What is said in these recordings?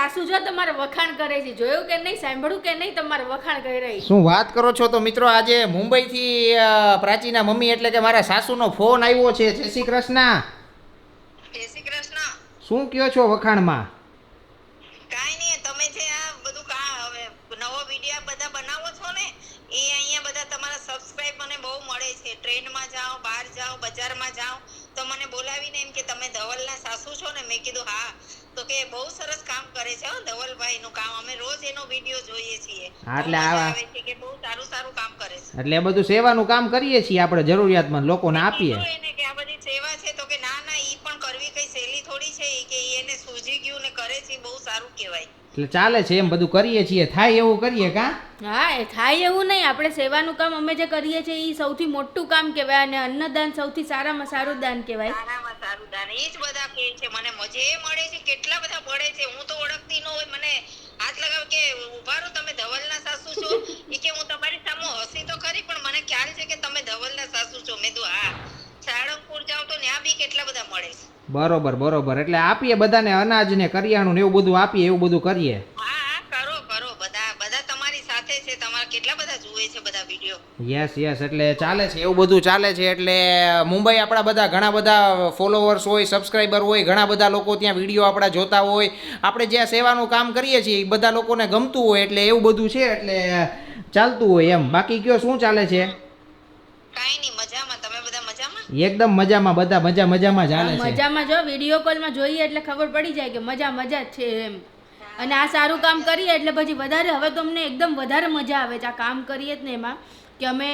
સાસુ જો તમારે વખાણ કરે છે જોયું કે નહીં સાંભળ્યું કે નહીં તમારે વખાણ કરી રહી શું વાત કરો છો તો મિત્રો આજે મુંબઈથી પ્રાચીના મમ્મી એટલે કે મારા સાસુનો ફોન આવ્યો છે. જય શ્રી કૃષ્ણ. જય શ્રી કૃષ્ણ. શું કયો છો વખાણમાં? કાઈ નહીં તમે જે આ બધું કા હવે નવો વિડિયા બધા બનાવો છો ને એ અહીંયા બધા તમારા સબસ્ક્રાઇબ મને બહુ મળે છે. ટ્રેનમાં જાઓ બહાર જાઓ બજારમાં જાઓ તો મને બોલાવીને એમ કે તમે ધવલના સાસુ છો ને મેં કીધું હા. તો કે બહુ સરસ કામ કરે છે હો ધવલભાઈનું કામ. અમે રોજ એનો વીડિયો જોઈએ છીએ. એટલે આવે. છે કે બહુ સારું સારું કામ કરે છે. એટલે બધું સેવાનું કામ કરીએ છીએ આપણે જરૂરિયાતમંદ લોકોને આપીએ. એને કે આ બધી સેવા છે તો કે ના ના ઈ પણ કરવી કઈ સહેલી થોડી છે કે એને સૂજી ગયું ને કરે છે બહુ સારું કહેવાય. એટલે ચાલે છે એમ બધું કરીએ છીએ. થાય એવું કરીએ કા? હા એ થાય એવું નહીં. આપણે સેવાનું કામ અમે જે કરીએ છીએ એ સૌથી મોટું કામ કહેવાય અને અન્નદાન સૌથી સારામાં સારું દાન કહેવાય. સારામાં સારું દાન. એ જ બધા કહે છે મને મજે મળે છે કેટલા બધા મળે છે હું તો ઓળખતી ન હોય મને હાથ લગાવ કે ઊભા રહો તમે ધવલના સાસુ છો ઈ કે હું તમારી સામે હસી તો ખરી પણ મને ખ્યાલ છે કે તમે ધવલના સાસુ છો મેં કીધું હા સાળંગપુર જાઓ તો ત્યાં બી કેટલા બધા મળે છે બરોબર બરોબર. એટલે આપીએ બધાને અનાજ ને કરિયાણું ને એવું બધું આપીએ એવું બધું કરીએ. હા હા કરો કરો. બધા બધા તમારી સાથે છે. તમારા કેટલા બધા જુએ છે બધા વીડિયો યસ યસ એટલે ચાલે છે એવું બધું ચાલે છે. એટલે મુંબઈ આપણા બધા ઘણા બધા ફોલોવર્સ હોય સબસ્ક્રાઈબર હોય ઘણા બધા લોકો ત્યાં વીડિયો આપણા જોતા હોય. આપણે જ્યાં સેવાનું કામ કરીએ છીએ એ બધા લોકોને ગમતું હોય એટલે એવું બધું છે એટલે ચાલતું હોય એમ. બાકી કયો શું ચાલે છે? કાંઈ નહીં મજામાં. એકદમ મજામાં બધા મજા મજામાં ચાલે છે. મજામાં જો વીડિયો કોલમાં જોઈએ એટલે ખબર પડી જાય કે મજા મજા જ છે એમ. અને આ સારું કામ કરીએ એટલે પછી વધારે હવે તો અમને એકદમ વધારે મજા આવે છે આ કામ કરીએ જ ને એમાં. કે અમે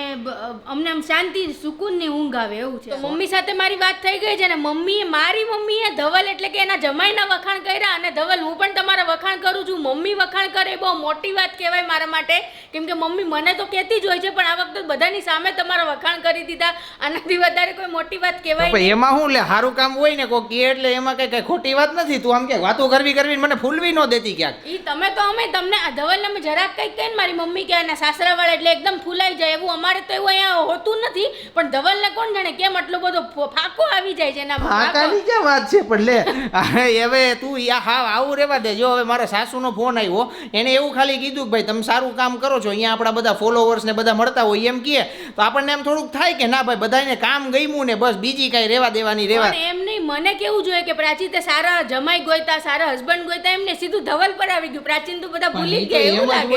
અમને આમ શાંતિ સુકૂનની ઊંઘ આવે એવું છે. મમ્મી સાથે મારી વાત થઈ ગઈ છે ને મમ્મીએ મારી મમ્મીએ ધવલ એટલે કે એના જમાઈના વખાણ કર્યા અને ધવલ હું પણ તમારા વખાણ કરું છું. મમ્મી વખાણ કરે એ બહુ મોટી વાત કહેવાય મારા માટે. કેમ કે મમ્મી મને તો કહેતી જ હોય છે પણ આ વખતે બધાની સામે તમારા વખાણ કરી દીધા. આનાથી વધારે કોઈ મોટી વાત કહેવાય એમાં શું લે? સારું કામ હોય ને કોઈ કે એટલે એમાં કઈ કઈ ખોટી વાત નથી? તું આમ કે વાતો કરવી કરવી મને ફૂલવી ન દેતી ક્યાંક. ઈ તમે તો અમે તમને આ ધવલને અમે જરાક કઈ કહીને મારી મમ્મી કે એના સાસરાવાળા એટલે એકદમ ફૂલાઈ જાય એવું અમારે તો એવું અહીંયા હોતું નથી પણ ધવલને કોણ જાણે કેમ આટલો બધો ફાકો આવી જાય છે એના ફાકાની ક્યાં વાત છે પણ લે હવે તું યા હા આવું રેવા દે. જો હવે મારા સાસુનો ફોન આવ્યો એને એવું ખાલી કીધું કે ભાઈ તમે સારું કામ કરો છો અહીંયા આપણા બધા ફોલોવર્સ ને બધા મળતા હોય એમ કહે. તો આપણને એમ થોડુંક થાય કે ના ભાઈ બધાને કામ ગમ્યું ને બસ બીજી કાંઈ રેવા દેવાની રેવા એમ નહીં મને કેવું જોઈએ કે પ્રાચી તે સારા જમાઈ ગોયતા સારા હસબન્ડ ગોયતા એમને સીધું ધવલ પર આવી ગયું. પ્રાચીન તો બધા ભૂલી ગયા એવું લાગે.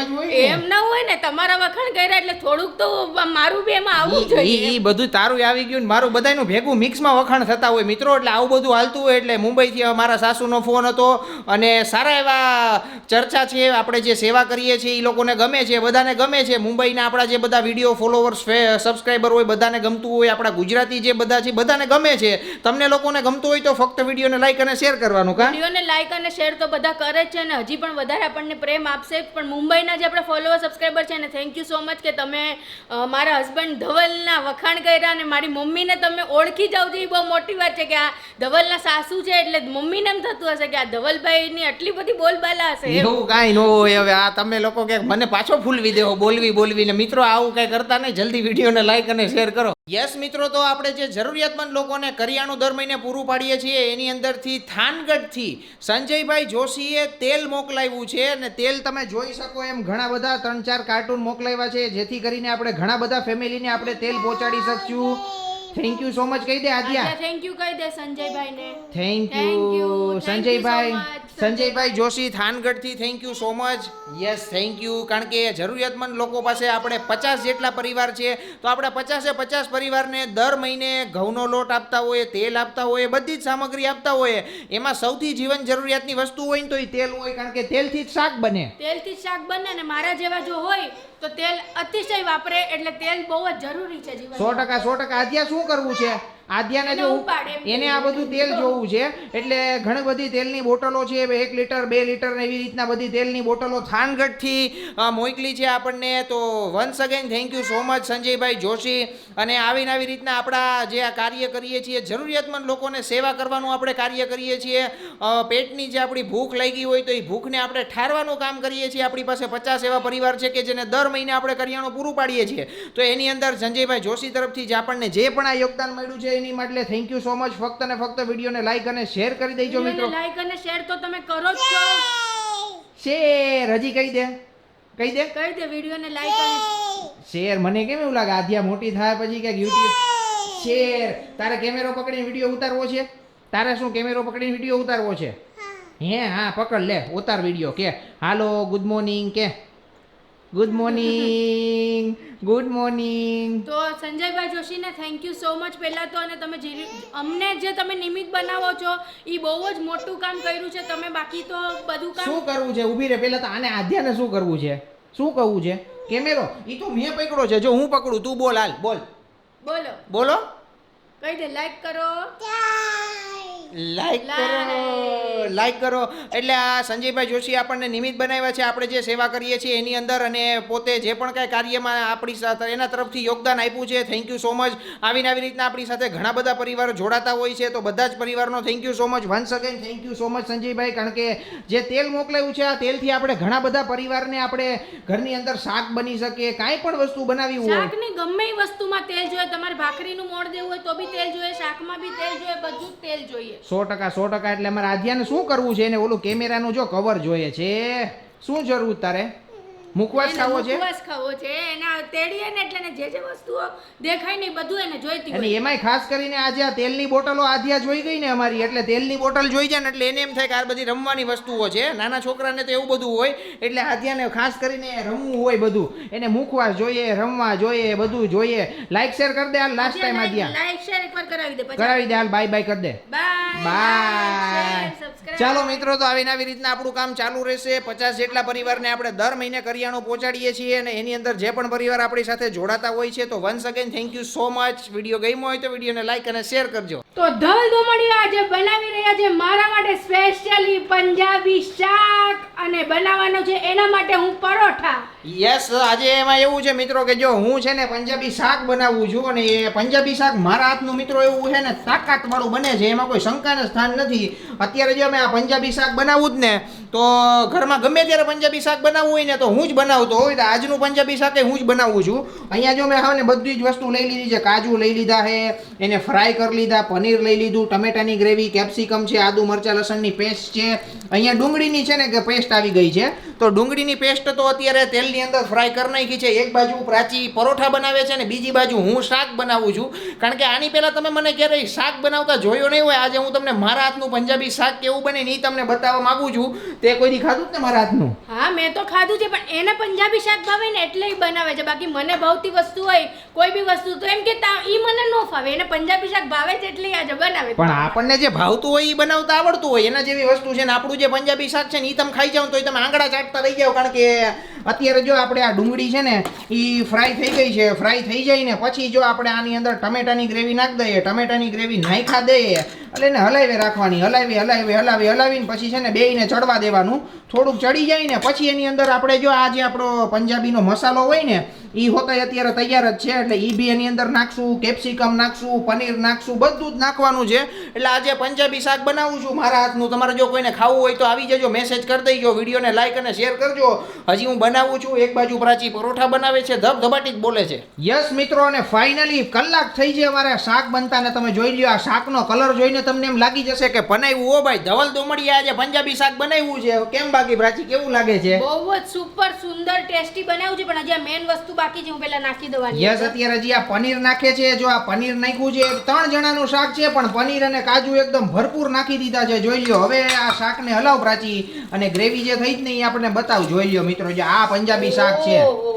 જ હોય એમ ના હોય ને તમારા વખાણ કર્યા એટલે થોડુંક તો મારું બી એમાં આવવું જોઈએ. એ બધું તારું આવી ગયું ને મારું બધાનું ભેગું મિક્સમાં વખાણ થતા હોય. મિત્રો એટલે આવું બધું હાલતું હોય એટલે મુંબઈથી મારા સાસુનો ફોન હતો અને સારા એવા ચર્ચા છે આપણે જે સેવા કરીએ છીએ એ લોકોને ગમે છે બધાને ગમે છે. મુંબઈના આપણા જે બધા વીડિયો ફોલોવર્સ સબસ્ક્રાઈબર હોય બધાને ગમતું હોય આપણા ગુજરાતી જે બધા છે બધાને ગમે છે. તમને લોકોને ગમતું હોય તો ફક્ત વિડીયોને લાઈક અને શેર કરવાનું કા? વિડીયોને લાઈક અને શેર તો બધા કરે જ છે અને હજી પણ વધારે આપણને પ્રેમ આપશે. પણ મુંબઈના જે આપણા ફોલોવર સબસ્ક્રાઈબર છે ને થેન્ક યુ સો મચ કે તમે અ, મારા હસબન્ડ ધવલના વખાણ કર્યા અને મારી મમ્મીને તમે ઓળખી જાવ છો એ બહુ મોટી વાત છે કે આ ધવલના સાસુ છે એટલે મમ્મીને એમ થતું હશે કે આ ધવલભાઈની આટલી બધી બોલબાલા હશે એવું કાંઈ ન હોય હવે આ તમે લોકો કે મને પાછો ફૂલવી દેવો બોલવી બોલવી ને મિત્રો આવું કાંઈ કરતા નહીં જલ્દી વિડીયોને લાઈક અને શેર કરો. યસ મિત્રો, તો આપણે જે જરૂરિયાતમંદ લોકોને કરિયાણું દર મહિને પૂરું પાડીએ છીએ, એની અંદરથી થાનગઢથી સંજયભાઈ જોશીએ તેલ મોકલાવ્યું છે અને તેલ તમે જોઈ શકો એમ ઘણા બધા ત્રણ ચાર કાર્ટૂન મોકલાવ્યા છે, જેથી કરીને આપણે ઘણા બધા ફેમિલીને આપણે તેલ પહોંચાડી શકશું. થેન્ક યુ સો મચ કહી દે આદ્યા. થેન્ક યુ કહી દે સંજયભાઈને. Thank you Sanjaybhai Sanjaybhai Joshi થાનગઢથી thank you so much yes thank you કારણ કે જરૂરિયાતમંદ લોકો પાસે આપણે પચાસ જેટલા પરિવાર છે તો આપણે પચાસે પચાસ પરિવારને દર મહિને ઘઉંનો લોટ આપતા હોઈએ તેલ આપતા હોઈએ બધી જ સામગ્રી આપતા હોઈએ એમાં સૌથી જીવન જરૂરિયાતની વસ્તુ હોય ને તો એ તેલ હોય કારણ કે તેલથી જ શાક બને. તેલથી જ શાક બને ને મારા જેવા જો હોય તો તેલ અતિશય વાપરે એટલે તેલ બહુ જ જરૂરી છે જીવન સો ટકા સો ટકા. આદ્યા શું કરવું છે? આદ્યાને જો એને આ બધું તેલ જોવું છે એટલે ઘણી બધી તેલની બોટલો છે એક લીટર બે લીટર ને એવી રીતના બધી તેલની બોટલો થાનગઢથી મોકલી છે આપણને. તો once again thank you so much Sanjaybhai Joshi. અને આવીને આવી રીતના આપણા જે આ કાર્ય કરીએ છીએ જરૂરિયાતમંદ લોકોને સેવા કરવાનું આપણે કાર્ય કરીએ છીએ. પેટની જે આપણી ભૂખ લાગી હોય તો એ ભૂખને આપણે ઠારવાનું કામ કરીએ છીએ. આપણી પાસે પચાસ એવા પરિવાર છે કે જેને દર મહિને આપણે કરિયાણું પૂરું પાડીએ છીએ. તો એની અંદર સંજયભાઈ જોશી તરફથી જે આપણને જે પણ આ યોગદાન મળ્યું છે એની માટે થેન્ક યુ સો મચ ફક્ત ને ફક્ત વિડીયોને લાઈક અને શેર કરી દેજો મિત્રો. લાઈક અને શેર તો તમે કરો જ છો. શેર હજી કહી દે. કહી દે. કહી દે વિડીયોને લાઈક અને શેર મને કેમ એવું લાગે? આધ્યા મોટી થાય પછી કે યુટ્યુબ શેર તારે કેમેરો પકડીને વીડિયો ઉતારવો છે? તારે શું કેમેરો પકડીને વીડિયો ઉતારવો છે? હે હા પકડ લે ઉતાર વીડિયો કે. હાલો ગુડ મોર્નિંગ કે. ગુડ મોર્નિંગ ગુડ મોર્નિંગ તો સંજયભાઈ જોશીને થેન્ક યુ સો મચ પહેલા તો અને તમે જે અમને જે તમે નિમિત્ત બનાવો છો એ બહુ જ મોટું કામ કર્યું છે. તમે બાકી તો બધું કામ શું કરવું છે? ઊભી રહે. પહેલાં તો આને આધ્યાને શું કરવું છે? શું કહું છે? કેમેરો. એ તો મેં પકડો છે. જો હું પકડું તું બોલ હાલ બોલ. બોલો. બોલો. કહી દે લાઈક કરો. લાઈક કરો લાઈક કરો. એટલે આ સંજયભાઈ જોશી આપણને નિમિત્ત બનાવ્યા છે. આપણે જે સેવા કરીએ છીએ એની અંદર અને પોતે જે પણ કાંઈ કાર્યમાં આપણી સાથે એના તરફથી યોગદાન આપ્યું છે. થેન્ક યુ સો મચ આવીને આવી રીતના આપણી સાથે ઘણા બધા પરિવારો જોડાતા હોય છે. તો બધા જ પરિવારનો thank you so much once again thank you so much Sanjaybhai. કારણ કે જે તેલ મોકલાયું છે આ તેલથી આપણે ઘણા બધા પરિવારને આપણે ઘરની અંદર શાક બની શકે કાંઈ પણ વસ્તુ બનાવી હોય. શાકની ગમે વસ્તુમાં તેલ જોઈએ. તમારે ભાખરીનું મોણ દેવું હોય તો બી તેલ જોઈએ શાકમાં બી તેલ જોઈએ બધું જ તેલ જોઈએ. સો ટકા સો ટકા એટલે અમારે આધ્યાને શું કરવું છે એને ઓલું કેમેરાનું જો કવર જોઈએ છે? શું જરૂર તારે? મુખવાસ ખાવો છે? મુખવાસ ખાવો છે. એના તેડીએ ને એટલે જે જે વસ્તુઓ દેખાય ને બધું એને જોઈતી અને એમાંય ખાસ કરીને આજે આ તેલની બોટલો આધ્યા જોઈ ગઈ ને અમારી એટલે તેલની બોટલ જોઈ જાય ને એટલે એને એમ થાય કે આ બધી રમવાની વસ્તુઓ છે. નાના છોકરાને તો એવું બધું હોય એટલે આધ્યાને ખાસ કરીને રમવું હોય બધું. એને મુખવાસ જોઈએ રમવા જોઈએ બધું જોઈએ. લાઈક શેર કરી દે હાલ last time Aadhya like share એકવાર કરાવી દે કરાવી દે હાલ બાય બાય કરી દે. બાય બાય ચાલો મિત્રો તો આવીને આવી રીતના આપણું કામ ચાલુ રહેશે. પચાસ જેટલા પરિવારને આપણે દર મહિને કરિયાણું પહોંચાડીએ છીએ અને એની અંદર જે પણ પરિવાર આપણી સાથે જોડાતા હોય છે તો once again thank you so much video ગમ્યો હોય તો વિડીયોને લાઈક અને શેર કરજો. તો ધલ દોમડિયા આજે બનાવી રહ્યા છે. મારા માટે સ્પેશિયલી પંજાબી શાક. અને બનાવવાનો છે, એના માટે હું પરોઠા. યસ આજે એમાં એવું છે મિત્રો કે જો હું છે ને પંજાબી શાક બનાવું છું અને એ પંજાબી શાક મારા હાથનું મિત્રો એવું છે ને તાકાત વાળું બને છે, એમાં કોઈ શંકાને સ્થાન નથી. અત્યારે જો અમે આ પંજાબી શાક બનાવું જ ને, તો ઘરમાં ગમે ત્યારે પંજાબી શાક બનાવવું હોય ને, તો હું જ બનાવતો હોય. તો આજનું પંજાબી શાક હું જ બનાવું છું. અહીંયા જો મેં હવે ને બધી જ વસ્તુ લઈ લીધી છે. કાજુ લઈ લીધા છે, એને ફ્રાય કરી લીધા, પનીર લઈ લીધું, ટમેટાની ગ્રેવી, કેપ્સિકમ છે, આદુ મરચા, લસણની પેસ્ટ છે. અહીંયા ડુંગળીની છે ને કે પેસ્ટ આવી ગઈ છે. તો ડુંગળીની પેસ્ટ તો અત્યારે તેલની અંદર ફ્રાય કરી નાખી છે. એક બાજુ પ્રાચી પરોઠા બનાવે છે ને બીજી બાજુ હું શાક બનાવું છું. કારણ કે આની પહેલાં તમે મને ક્યારેય શાક બનાવતા જોયો નહીં હોય. આજે હું તમને મારા હાથનું પંજાબી શાક કેવું બને એ તમને બતાવવા માંગુ છું. તે કોઈ દી ખાધું જ ને મારા હાથનું? હા મેં તો ખાધું છે પણ એને પંજાબી શાક ભાવે ને એટલે બનાવે છે. બાકી મને ભાવતી વસ્તુ હોય કોઈ બી વસ્તુ તો એમ કે ઈ મને ન ફાવે. એને પંજાબી શાક ભાવે છે એટલે આજે બનાવે. પણ આપણને જે ભાવતું હોય એ બનાવતા આવડતું હોય. એના જેવી વસ્તુ છે ને આપણું જે પંજાબી શાક છે ને એ તમે ખાઈ જાવ તો તમે આંગળા ચાટતા રહી જાવ કારણ કે અત્યારે જો આપણે આ ડુંગળી છે ને એ ફ્રાય થઈ ગઈ છે ફ્રાય થઈ જાય ને, પછી જો આપણે આની અંદર ટમેટાની ગ્રેવી નાખી દઈએ, ટમેટાની ગ્રેવી નાખા દઈએ એટલે એને હલાવી રાખવાની, હલાવી હલાવી હલાવી, હલાવીને પછી છે ને બેયને ચડવા દેવાનું. થોડુંક ચડી જાય ને પછી એની અંદર આપણે જો આ જે આપણો પંજાબીનો મસાલો હોય ને એ હોતા અત્યારે તૈયાર જ છે. એટલે એ બી એની અંદર નાખશું, કેપ્સિકમ નાખશું, પનીર નાખશું, બધું જ નાખવાનું છે. એટલે આજે પંજાબી શાક બનાવું છું મારા હાથનું. તમારે જો કોઈને ખાવું હોય તો આવી જજો મેસેજ કરી દઈજો વિડીયોને લાઈક અને શેર કરજો. હજી હું બનાવું છું, એક બાજુ પ્રાચી પરોઠા બનાવે છે, ધબધબાટી જ બોલે છે. યસ મિત્રો, અને ફાઇનલી કલાક થઈ છે અમારે શાક બનતા ને તમે જોઈ લ્યો આ શાકનો કલર જોઈને તમને એમ લાગી જશે કે બનાવ્યું? ઓ ભાઈ ધવલ દોમડી આજે પંજાબી શાક બનાવ્યું છે. કેમ બાકી? પ્રાચી કેવું લાગે છે? બહુ જ સુપર સુંદર ટેસ્ટી બનાવ્યું છે પણ હજી આ મેન વસ્તુ બાકી છે હું પેલા નાખી દેવાની યસ અત્યારે હજી આ પનીર નાખે છે. જો આ પનીર નાખ્યું છે ત્રણ જણાનું શાક છે પણ પનીર અને કાજુ એકદમ ભરપૂર નાખી દીધા છે. જોઈ લ્યો હવે આ શાકને હલાવ પ્રાચી. અને ગ્રેવી જે થઈ જ નહીં આપણને બતાવ. જોઈ લ્યો મિત્રો જે આ પંજાબી શાક છે. ઓહોહોહો, ધવલ હા.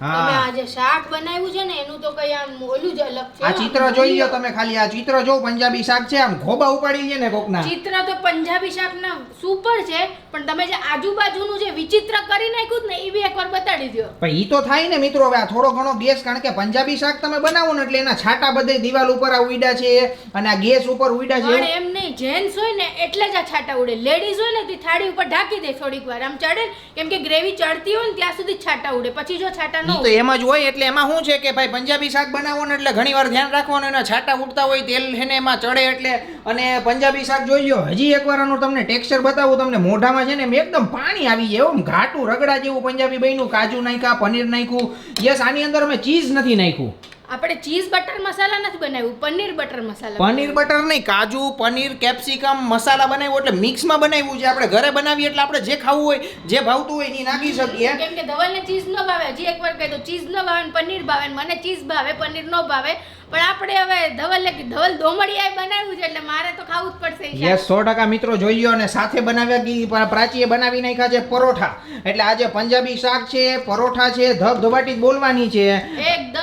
તમે આજે શાક બનાવ્યું છે ને એનું તો કઈ આમ ઓલું જ અલગ છે આ ચિત્ર જોઈ લ્યો તમે ખાલી આ ચિત્ર જો પંજાબી શાક છે આમ ખોબા ઉપાડી લે ને કોકના. ચિત્ર તો પંજાબી શાક ના સુપર છે પણ તમે જે આજુબાજુનું જે વિચિત્ર કરી નાખ્યું ને એ બી એકવાર બતાડી દો પણ ઈ તો થાય ને મિત્રો હવે આ થોડો ઘણો ગેસ કારણ કે પંજાબી શાક તમે બનાવો ને એટલે એના છાટા બધે દિવાલ ઉપર આ ઉડ્યા છે અને આ ગેસ ઉપર ઉડ્યા પણ છે એમ નહીં જેન્ટ્સ હોય ને એટલે જ આ છાટા ઉડે. લેડીઝ હોય ને તે થાળી ઉપર ઢાંકી દે થોડીક વાર. આમ ચડે કેમ કે ગ્રેવી ચડતી હોય ને ત્યાં સુધી છાટા ઉડે. પછી જો છાટા ન તો એમાં જ હોય એટલે એમાં શું છે કે ભાઈ પંજાબી શાક બનાવો ને એટલે ઘણી વાર ધ્યાન રાખવાનું એના છાટા ઉડતા હોય તેલ હેને એમાં ચડે એટલે. અને પંજાબી શાક જોઈ લો હજી એકવાર આનું તમને ટેક્સચર બતાવું તમને મોઢામાં છે ને એકદમ પાણી આવી જાય એમ ઘાટું રગડા જેવું પંજાબી બન્યું કાજુ નાખ્યા પનીર નાખ્યું. યસ આની અંદર અમે ચીઝ નથી નાખ્યું. આપણે ચીઝ બટર મસાલા નથી બનાવ્યું પનીર બટર મસાલા પનીર બટર નહીં કાજુ પનીર કેપ્સિકમ મસાલા બનાવ્યો એટલે મિક્સમાં બનાવ્યું છે. આપણે ઘરે બનાવીએ એટલે આપણે જે ખાવું હોય જે ભાવતું હોય એ નાખી શકીએ. કેમ કે ધવલને ચીઝ ન ભાવે હજી એકવાર કહી દઉં ચીઝ ન ભાવે પનીર ભાવે મને ચીઝ ભાવે પનીર ન ભાવે. પણ આપણે હવે ધવલને ધવલ દોમડિયાએ બનાવ્યું છે એટલે મારે તો ખાવું જ પડશે. યસ સો ટકા મિત્રો જોઈ અને સાથે બનાવ્યા પ્રાચીએ બનાવી નાખ્યા છે પરોઠા. એટલે આજે પંજાબી શાક છે પરોઠા છે ધબધબાટી જ બોલવાની છે.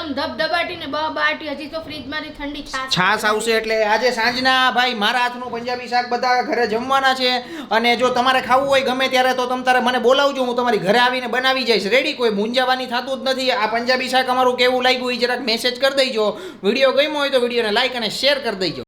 એકદમ ધબધબાટી ને બબાટી હજી તો ફ્રીજમાંથી ઠંડી છાશ છાસ આવશે એટલે આજે સાંજના ભાઈ મારા હાથનું પંજાબી શાક બધા ઘરે જમવાના છે અને જો તમારે ખાવું હોય ગમે ત્યારે તો તમે તારે મને બોલાવજો હું તમારી ઘરે આવીને બનાવી જઈશ. રેડી કોઈ મૂંઝાવાની થતું જ નથી. આ પંજાબી શાક અમારું કેવું લાગ્યું એ જરાક મેસેજ કરી દેજો. વીડિયો ગમ્યો હોય તો વિડીયોને લાઈક અને શેર કરી દેજો.